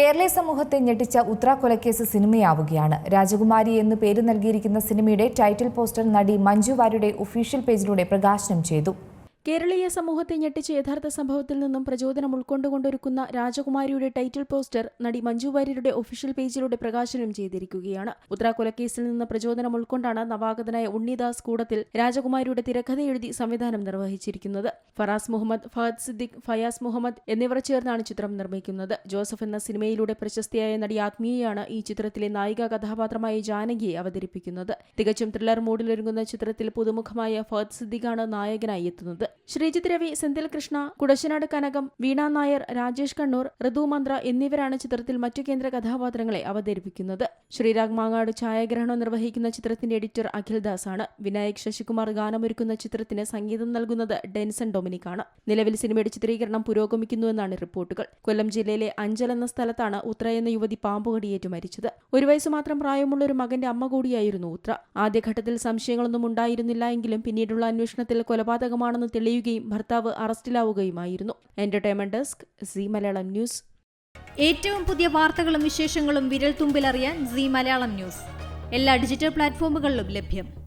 കേരളീയ സമൂഹത്തെ ഞെട്ടിച്ച ഉത്ര കൊലക്കേസ് സിനിമയാവുകയാണ്. രാജകുമാരി എന്ന് പേര് നൽകിയിരിക്കുന്ന സിനിമയുടെ ടൈറ്റിൽ പോസ്റ്റർ നടി മഞ്ജു വാര്യുടെ ഒഫീഷ്യൽ പേജിലൂടെ പ്രകാശനം ചെയ്തു. കേരളീയ സമൂഹത്തെ ഞെട്ടിച്ച യഥാർത്ഥ സംഭവത്തിൽ നിന്നും പ്രചോദനം ഉൾക്കൊണ്ടുകൊണ്ടൊരുക്കുന്ന രാജകുമാരിയുടെ ടൈറ്റിൽ പോസ്റ്റർ നടി മഞ്ജു വാര്യരുടെ ഒഫീഷ്യൽ പേജിലൂടെ പ്രകാശനം ചെയ്തിരിക്കുകയാണ്. ഉത്തരാകൊലക്കേസിൽ നിന്ന് പ്രചോദനം ഉൾക്കൊണ്ടാണ് നവാഗതനായ ഉണ്ണിദാസ് കൂടത്തിൽ രാജകുമാരിയുടെ തിരക്കഥ എഴുതി സംവിധാനം നിർവഹിച്ചിരിക്കുന്നത്. ഫറാസ് മുഹമ്മദ് ഫഹദ് സിദ്ദിഖ് ഫയാസ് മുഹമ്മദ് എന്നിവർ ചേർന്നാണ് ചിത്രം നിർമ്മിക്കുന്നത്. ജോസഫ് എന്ന സിനിമയിലൂടെ പ്രശസ്തിയായ നടി ആത്മീയയാണ് ഈ ചിത്രത്തിലെ നായിക കഥാപാത്രമായ ജാനകിയെ അവതരിപ്പിക്കുന്നത്. തികച്ചും ത്രില്ലർ മൂഡിലൊരുങ്ങുന്ന ചിത്രത്തിൽ പുതുമുഖമായ ഫഹദ് സിദ്ദിഖാണ് നായകനായി എത്തുന്നത്. ശ്രീജിത്ത് രവി സെന്തിൽ കൃഷ്ണ കുടശ്ശനാട് കനകം വീണാ നായർ രാജേഷ് കണ്ണൂർ ഋതു മന്ത്ര എന്നിവരാണ് ചിത്രത്തിൽ മറ്റു കേന്ദ്ര കഥാപാത്രങ്ങളെ അവതരിപ്പിക്കുന്നത്. ശ്രീരാഗ് മാങ്ങാട് ഛായാഗ്രഹണം നിർവഹിക്കുന്ന ചിത്രത്തിന്റെ എഡിറ്റർ അഖിൽദാസ് ആണ് വിനായക് ശശികുമാർ ഗാനമൊരുക്കുന്ന ചിത്രത്തിന് സംഗീതം നൽകുന്നത് ഡെൻസൺ ഡൊമിനിക് ആണ് നിലവിൽ സിനിമയുടെ ചിത്രീകരണം പുരോഗമിക്കുന്നുവെന്നാണ് റിപ്പോർട്ടുകൾ. കൊല്ലം ജില്ലയിലെ അഞ്ചൽ എന്ന സ്ഥലത്താണ് ഉത്ര എന്ന യുവതി പാമ്പുകടിയേറ്റ് മരിച്ചത്. ഒരു വയസ്സ് മാത്രം പ്രായമുള്ള ഒരു മകന്റെ അമ്മ കൂടിയായിരുന്നു ഉത്ര. ആദ്യഘട്ടത്തിൽ സംശയങ്ങളൊന്നും ഉണ്ടായിരുന്നില്ല എങ്കിലും പിന്നീടുള്ള അന്വേഷണത്തിൽ കൊലപാതകമാണെന്ന് തെളിയുകയും ഭർത്താവ് അറസ്റ്റിലാവുകയുമായിരുന്നു. Entertainment desk Zee Malayalam news ഏറ്റവും പുതിയ വാർത്തകളും വിശേഷങ്ങളും വിരൽ തുമ്പിലറിയാൻ സി മലയാളം ന്യൂസ് എല്ലാ ഡിജിറ്റൽ പ്ലാറ്റ്ഫോമുകളിലും ലഭ്യം.